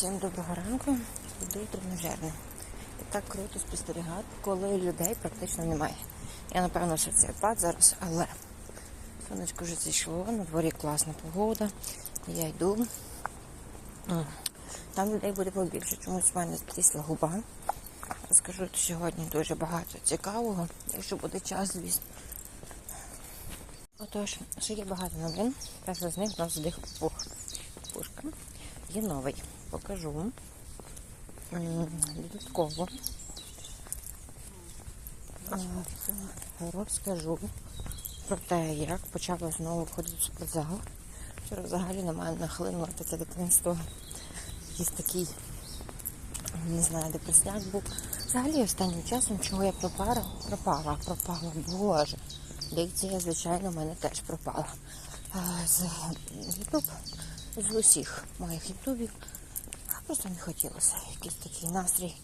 Всім доброго ранку. Іду тренажерне. І так круто спостерігати, коли людей практично немає. Я напевно, що це зараз, але сонечко вже зійшло, на дворі класна погода. Я йду. Там людей буде побільше. Чомусь в мене стрісла губа. Скажу, що сьогодні дуже багато цікавого, якщо буде час, звісно. Отож, ще є багато новин. Перша з них у нас вдих пух. Пушка. Є новий. Покажу. М, Додатково. Розкажу про те, як почала знову ходити в спортзал. Вчора взагалі на мене нахлинуло таке дитинство. Якийсь такий, не знаю, депресняк був. Взагалі останнім часом, чого я пропала, пропала, пропала, боже. Дикція, звичайно, в мене теж пропала. З Ютуб, з усіх моїх ютубів. Просто не хотілося. Якийсь такий настрій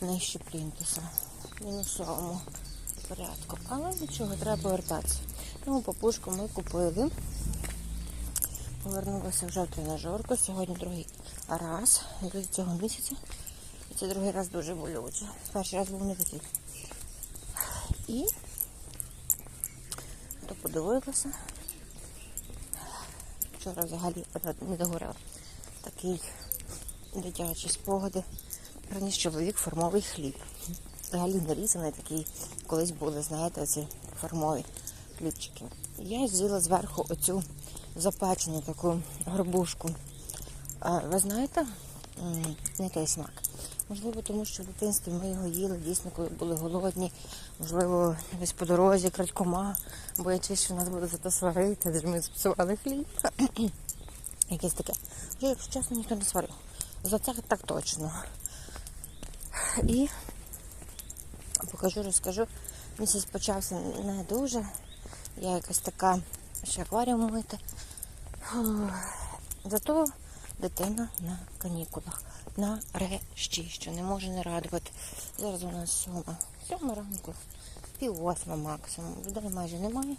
нижче плінтуса. Мінусовому порядку. Але нічого, треба повертатися. Тому папушку ми купили. Повернулася вже в тренажерку. Сьогодні другий раз цього місяця. І це другий раз дуже болюче. Перший раз був не такий. І то подивилася. Вчора взагалі не догорав такий дитячі спогади. Раніше чоловік формовий хліб. Взагалі нарізаний такий, колись були, знаєте, оці формові хлібчики. Я з'їла зверху оцю запечену таку горбушку. А, ви знаєте, не той смак. Можливо, тому що в дитинстві ми його їли дійсно, коли були голодні. Можливо, десь по дорозі крадькома, боячись, що нас буде за то сварити, адже ми зіпсували хліб. Якесь таке. Вже, якщо чесно, ніхто не сварив. За це так точно. І покажу, розкажу. Місяць почався не дуже. Я якась така, ще акваріум мити. Зато дитина на канікулах. Нарешті, що не може не радувати. Зараз у нас сьома. Сьома ранку, пів восьма максимум. Людей майже немає.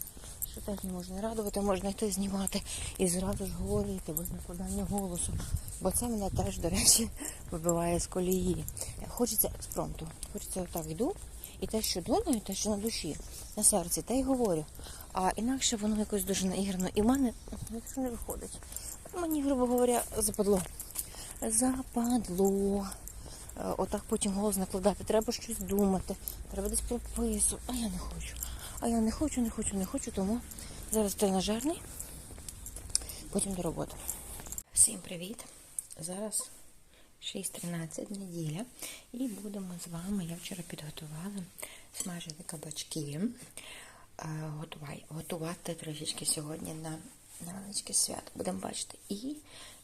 Що теж не може не радувати, можна йти знімати і зразу ж говорити без накладання голосу. Бо це мене теж, до речі, вибиває з колії. Хочеться експромту. Хочеться отак йду, і те, що думаю, те, що на душі, на серці, те й говорю. А інакше воно якось дуже наіграно. І в мене якщо не виходить. Мені, грубо говоря, западло. Западло. Е, Отак потім голос накладати. Треба щось думати, треба десь прописувати. А я не хочу. А я не хочу, не хочу, не хочу, тому зараз тренажерний, потім до роботи. Всім привіт! Зараз 6.13 неділя. І будемо з вами. Я вчора підготувала смажені кабачки. Е, Готувай, готувати трошечки сьогодні на невеличке свято. Будемо бачити. І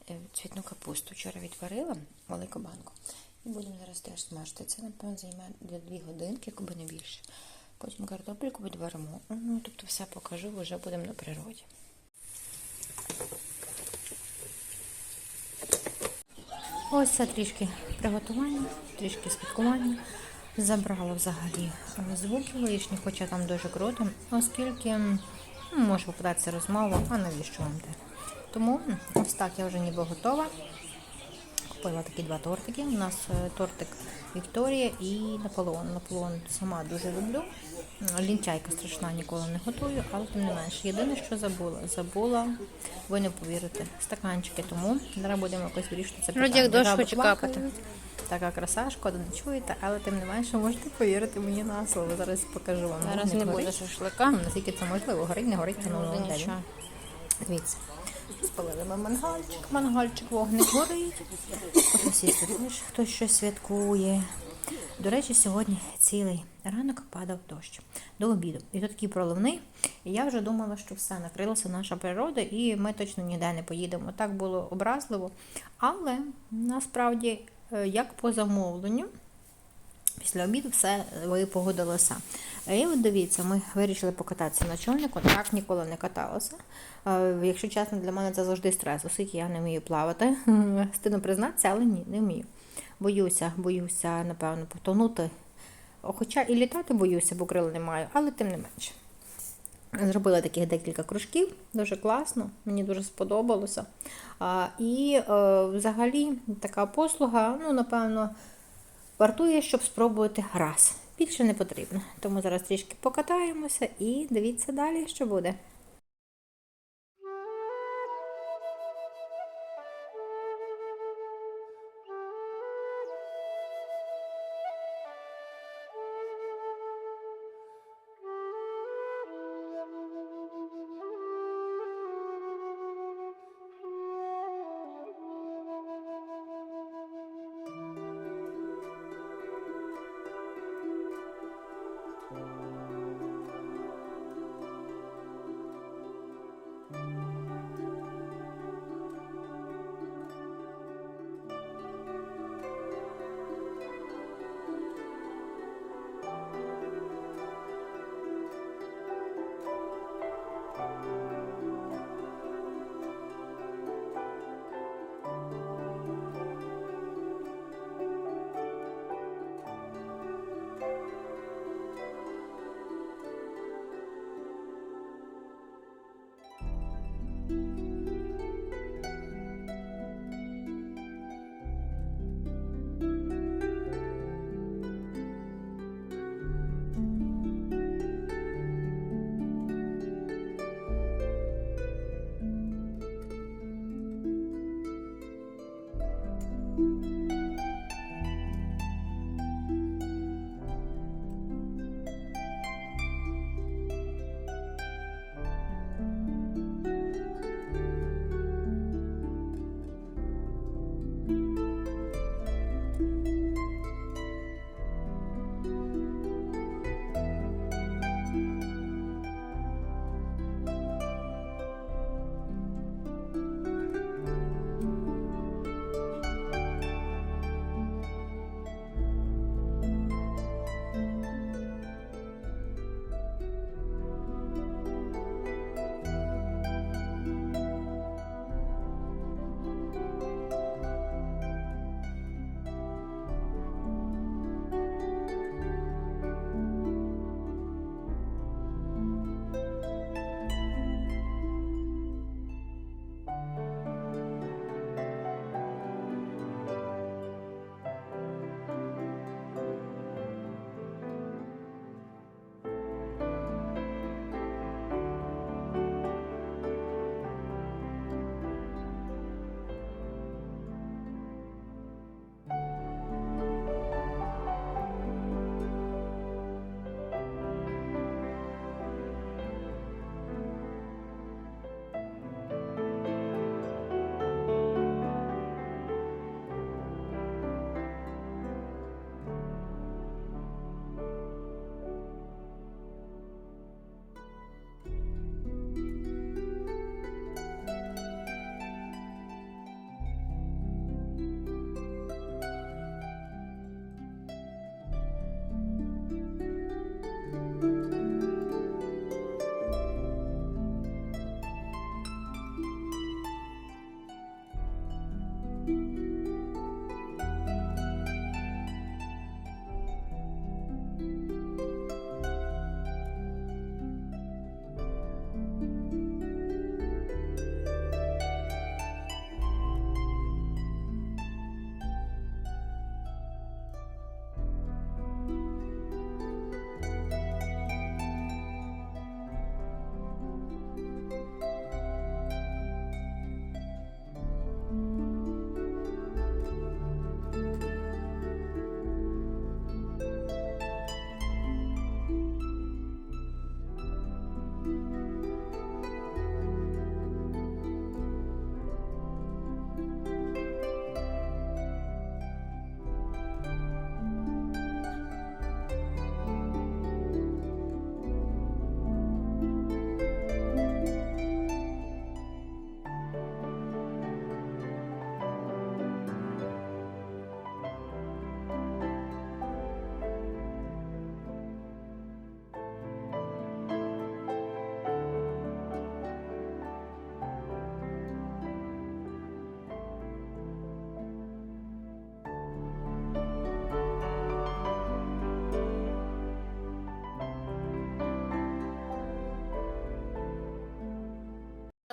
е, цвітну капусту вчора відварила велику банку. І будемо зараз теж смажити. Це, напевно, займе для 2 годинки, якби не більше. Потім картопельку відваримо. Ну, тобто все покажу, вже будемо на природі. Ось це трішки приготування, трішки спілкування. Забрала взагалі звуки лишні, хоча там дуже круто, оскільки ну, може попадатися розмова, а навіщо вам те? Тому ось так я вже ніби готова. Купила такі два тортики. У нас е, тортик Вікторія і Наполеон. Наполеон сама дуже люблю. Лінчайка страшна, ніколи не готую, але тим не менше. Єдине, що забула. Забула, ви не повірите, стаканчики, тому зараз будемо якось вирішити це Вроді як дощ хоче капати. Така краса, шкода не чуєте, але тим не менше можете повірити мені на слово. Зараз покажу вам. Зараз не буде шашлика. Наскільки це можливо, горить, не горить, це Не ну, де нічого. Дивіться. Спалили ми мангальчик, мангальчик, вогник горить. Їсти теж, хтось щось святкує. До речі, сьогодні цілий ранок падав дощ до обіду. І то такий проливний. І я вже думала, що все, накрилася наша природа, і ми точно ніде не поїдемо. Так було образливо. Але насправді, е, як по замовленню, Після обіду все випогодилося. І от дивіться, ми вирішили покататися на човнику. Так ніколи не каталася. Е, Якщо чесно, для мене це завжди стрес, оскільки я не вмію плавати. Стидно признатися, але ні, не вмію. Боюся, боюся, напевно, потонути. Хоча і літати боюся, бо крил не маю, але тим не менше. Зробила таких декілька кружків, дуже класно, мені дуже сподобалося. А, і е, взагалі така послуга, ну, напевно, вартує, щоб спробувати раз. Більше не потрібно. Тому зараз трішки покатаємося і дивіться далі, що буде.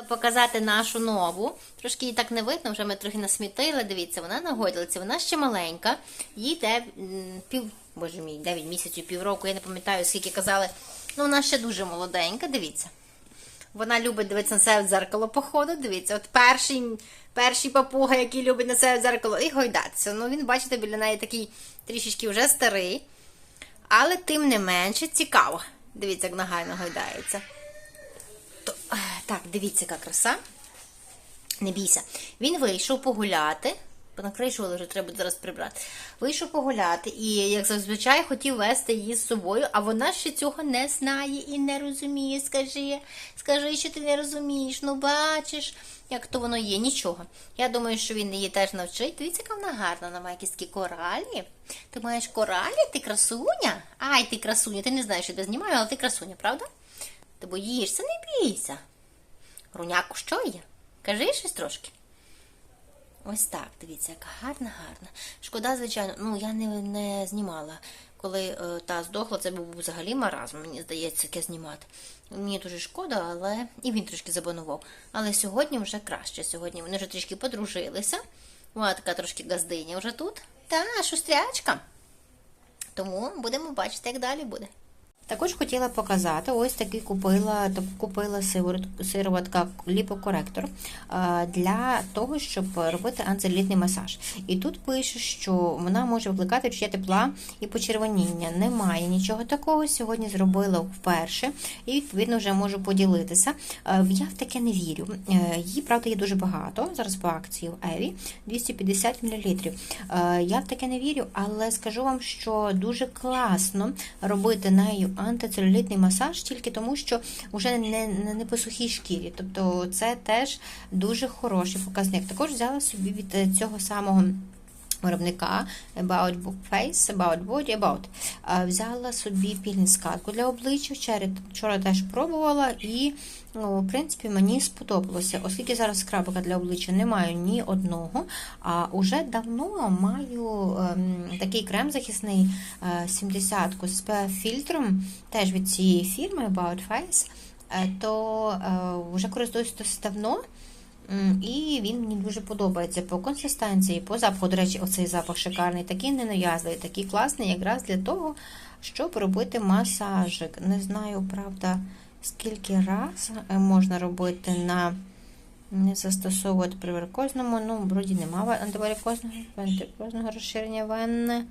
Показати нашу нову. Трошки її так не видно, вже ми трохи насмітили. Дивіться, вона на гойдалці, вона ще маленька. Їй де пів, боже мій, 9 місяців, півроку, я не пам'ятаю, скільки казали. Ну, вона ще дуже молоденька, дивіться. Вона любить дивитися на себе в дзеркало, походу. Дивіться, от перший, перший папуга, який любить на себе в дзеркало, і гойдатися. Ну, він, бачите, біля неї такий трішечки вже старий. Але тим не менше цікаво. Дивіться, як нагайно гойдається. Так, дивіться, яка краса. Не бійся. Він вийшов погуляти. Понакришували, вже треба зараз прибрати. Вийшов погуляти і, як зазвичай, хотів вести її з собою, а вона ще цього не знає і не розуміє. Скажи, скажи, що ти не розумієш. Ну бачиш, як то воно є. Нічого. Я думаю, що він її теж навчить. Дивіться, яка вона гарна, вона має якісь такі коралі. Ти маєш коралі, ти красуня? Ай, ти красуня. Ти не знаєш, що тебе знімаю, але ти красуня, правда? Ти боїшся, не бійся. Руняку, що є? Кажи щось трошки. Ось так, дивіться, яка гарна, гарна. Шкода, звичайно, ну я не, не знімала. Коли е, та здохла, це був взагалі маразм, мені здається, таке знімати. Мені дуже шкода, але і він трошки забанував. Але сьогодні вже краще. Сьогодні вони вже трішки подружилися. Вона така трошки газдиня вже тут. Та, шустрячка. Тому будемо бачити, як далі буде. Також хотіла показати, ось такий купила, купила сироватка ліпокоректор е, для того, щоб робити антицелюлітний масаж. І тут пише, що вона може викликати відчуття тепла і почервоніння. Немає нічого такого. Сьогодні зробила вперше і відповідно вже можу поділитися. Е, Я в таке не вірю. Е, Її, правда, є дуже багато. Зараз по акції в Еві 250 мл. Я в таке не вірю, але скажу вам, що дуже класно робити нею антицелюлітний масаж тільки тому, що вже не, не, не по сухій шкірі. Тобто це теж дуже хороший показник. Також взяла собі від е, цього самого. Виробника About Face, About Body, About. Взяла собі пілінг-скатку для обличчя. Вчора, вчора теж пробувала і, ну, в принципі, мені сподобалося. Оскільки зараз скрабика для обличчя не маю ні одного, а уже давно маю ем, такий крем захисний е, 70 з фільтром, теж від цієї фірми About Face, е, то е, вже користуюсь досить давно. І він мені дуже подобається по консистенції, по запаху. До речі, оцей запах шикарний, такий ненав'язливий, такий класний, якраз для того, щоб робити масажик. Не знаю, правда, скільки раз е, можна робити на не застосовувати при варикозному. Ну, вроді немає антиварикозного, антиварикозного розширення вени.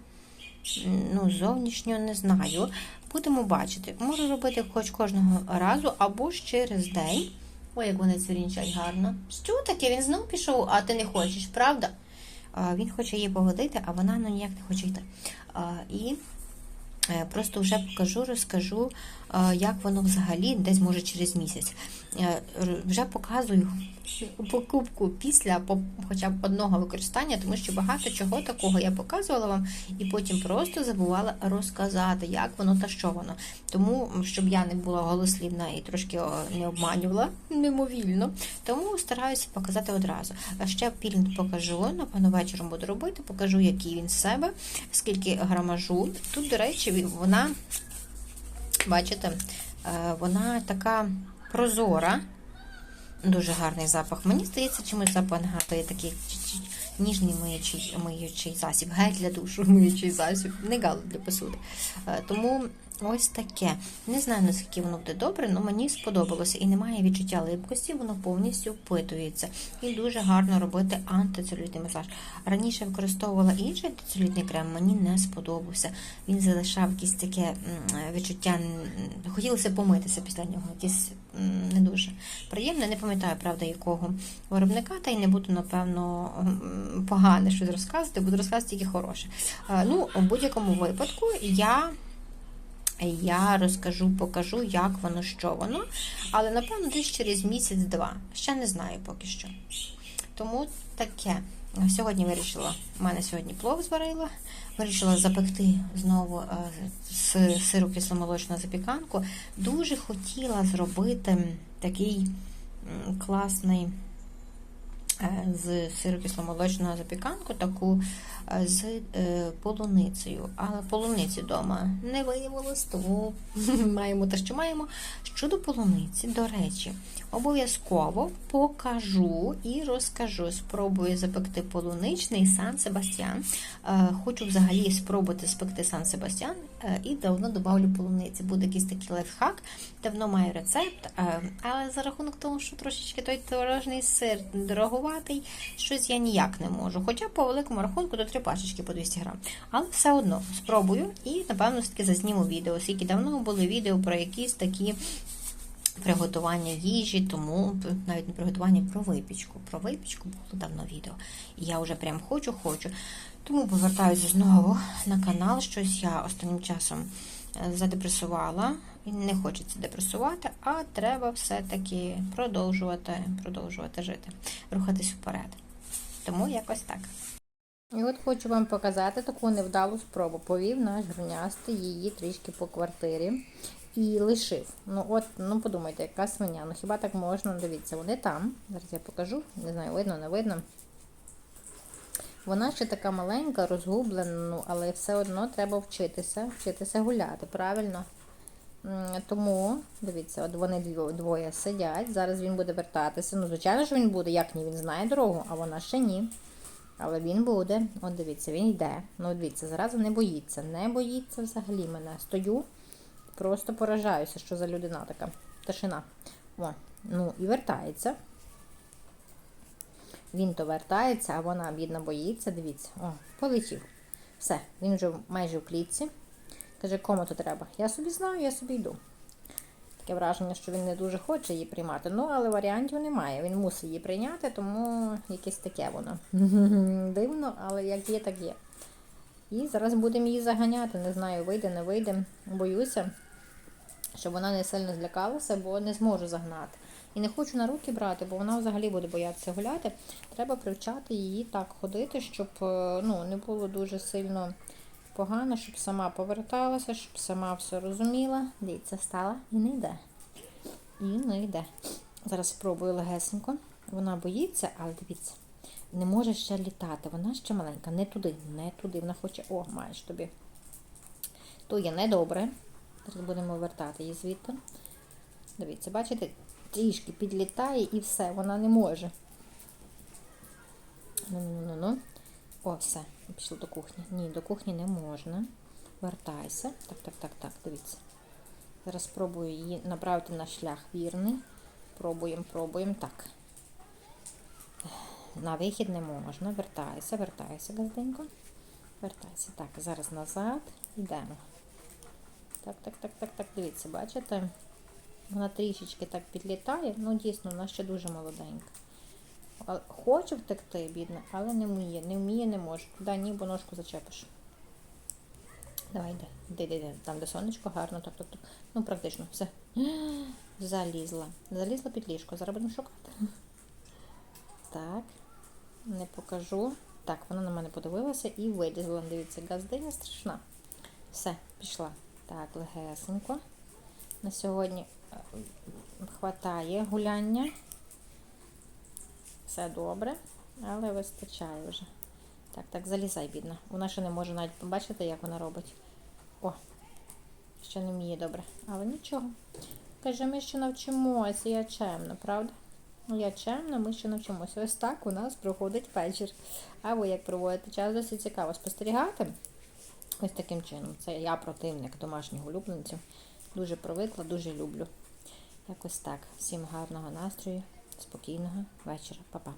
Ну, зовнішнього не знаю. Будемо бачити. Можу робити хоч кожного разу, або ж через день. Ой, як вони цвірінчать гарно. Що таке? Він знов пішов, а ти не хочеш, правда? Він хоче її погодити, а вона ну ніяк не хоче йти. І просто вже покажу, розкажу, е, як воно взагалі десь може через місяць. Е, Вже показую покупку після хоча б одного використання, тому що багато чого такого я показувала вам і потім просто забувала розказати, як воно та що воно. Тому, щоб я не була голослівна і трошки не обманювала мимовільно, тому стараюся показати одразу. Ще пілінг покажу, напевно, вечором буду робити, покажу, який він з себе, скільки грамажу. Тут, до речі, вона, бачите, е, вона така прозора. Дуже гарний запах. Мені здається, чомусь запах нагадує такий ніжний миючий, миючий засіб, гель для душу, миючий засіб, не гал для посуди. Е, Тому ось таке. Не знаю, наскільки воно буде добре, але мені сподобалося. І немає відчуття липкості, воно повністю впитується. І дуже гарно робити антицелюлітний масаж. Раніше використовувала інший антицелюлітний крем, мені не сподобався. Він залишав якесь таке відчуття, хотілося помитися після нього. Якесь не дуже приємне. Не пам'ятаю, правда, якого виробника, та й не буду, напевно, погане щось розказувати, буду розказувати тільки хороше. Е, Ну, у будь-якому випадку я. Я розкажу, покажу, як воно, що воно. Але, напевно, десь через місяць-два. Ще не знаю поки що. Тому таке. Сьогодні вирішила, в мене сьогодні плов зварила. Вирішила запекти знову е, с- сиру кисломолочну запіканку. Дуже хотіла зробити такий класний е, з сиру кисломолочного запіканку, таку з е, полуницею. Але полуниці вдома не виявилось, тому маємо те, що маємо. Щодо полуниці, до речі, обов'язково покажу і розкажу. Спробую запекти полуничний Сан Себастьян. Е, Хочу взагалі спробувати спекти Сан Себастьян е, і давно добавлю полуниці. Буде якийсь такий лайфхак. Давно маю рецепт, е, але за рахунок того, що трошечки той творожний сир дороговатий, щось я ніяк не можу. Хоча по великому рахунку до три пачечки по 200 грам. Але все одно спробую і, напевно, все-таки зазніму відео. Оскільки давно були відео про якісь такі приготування їжі, тому навіть не приготування про випічку. Про випічку було давно відео. І я вже прям хочу, хочу. Тому повертаюся знову на канал. Щось я останнім часом е, задепресувала. Не хочеться депресувати, а треба все-таки продовжувати, продовжувати жити, рухатись вперед. Тому якось так. І от хочу вам показати таку невдалу спробу. Повів наш гронястий її трішки по квартирі і лишив. Ну от, ну подумайте, яка свиня. Ну хіба так можна? Дивіться, вони там. Зараз я покажу. Не знаю, видно, не видно. Вона ще така маленька, розгублена, ну, але все одно треба вчитися, вчитися гуляти, правильно? Тому, дивіться, от вони двоє сидять. Зараз він буде вертатися. Ну, звичайно ж він буде, як ні, він знає дорогу, а вона ще ні. Але він буде. От дивіться, він йде. Ну, дивіться, зараз не боїться. Не боїться взагалі мене. Стою, просто поражаюся, що за людина така. Тишина. О, ну і вертається. Він то вертається, а вона, бідна, боїться. Дивіться, о, полетів. Все, він вже майже в клітці. Каже, кому то треба? Я собі знаю, я собі йду. Таке враження, що він не дуже хоче її приймати. Ну, але варіантів немає. Він мусить її прийняти, тому якесь таке воно. Дивно, але як є, так є. І зараз будемо її заганяти. Не знаю, вийде, не вийде. Боюся, щоб вона не сильно злякалася, бо не зможу загнати. І не хочу на руки брати, бо вона взагалі буде боятися гуляти. Треба привчати її так ходити, щоб е, ну, не було дуже сильно погано, щоб сама поверталася, щоб сама все розуміла. Дивіться, стала і не йде. І не йде. Зараз спробую легесенько. Вона боїться, але дивіться, не може ще літати. Вона ще маленька. Не туди, не туди. Вона хоче. О, маєш тобі. То є недобре. Зараз будемо вертати її звідти. Дивіться, бачите, трішки підлітає і все, вона не може. Ну-ну-ну-ну. О, все, пішла до кухні. Ні, до кухні не можна. Вертайся. Так, так, так, так, дивіться. Зараз спробую її направити на шлях вірний. Пробуємо, пробуємо. Так. На вихід не можна. Вертайся, вертайся, газденько. Вертайся. Так, зараз назад. Йдемо. Так, так, так, так, так, дивіться, бачите? Вона трішечки так підлітає. Ну, дійсно, вона ще дуже молоденька. Але Хоче втекти, бідна, але не вміє. Не вміє, не може. Туди ні, бо ножку зачепиш. Давай, йди, йди, йди, йди. Там, де сонечко, гарно, так, так, так. Ну, практично, все. Залізла. Залізла під ліжко. Зараз будемо шукати. Так, не покажу. Так, вона на мене подивилася і вилізла. Дивіться, газдиня страшна. Все, пішла. Так, легесенько. На сьогодні е, хватає гуляння. Все добре, але вистачає вже. Так, так, залізай, бідна. Вона ще не може навіть побачити, як вона робить. О, ще не вміє добре. Але нічого. Каже, ми ще навчимося, я чемна, правда? Я чемна, ми ще навчимося. Ось так у нас проходить вечір. А ви як проводите час? Досить цікаво спостерігати. Ось таким чином. Це я противник домашніх улюбленців. Дуже привикла, дуже люблю. Якось так. Всім гарного настрою, спокійного вечора. Па-па.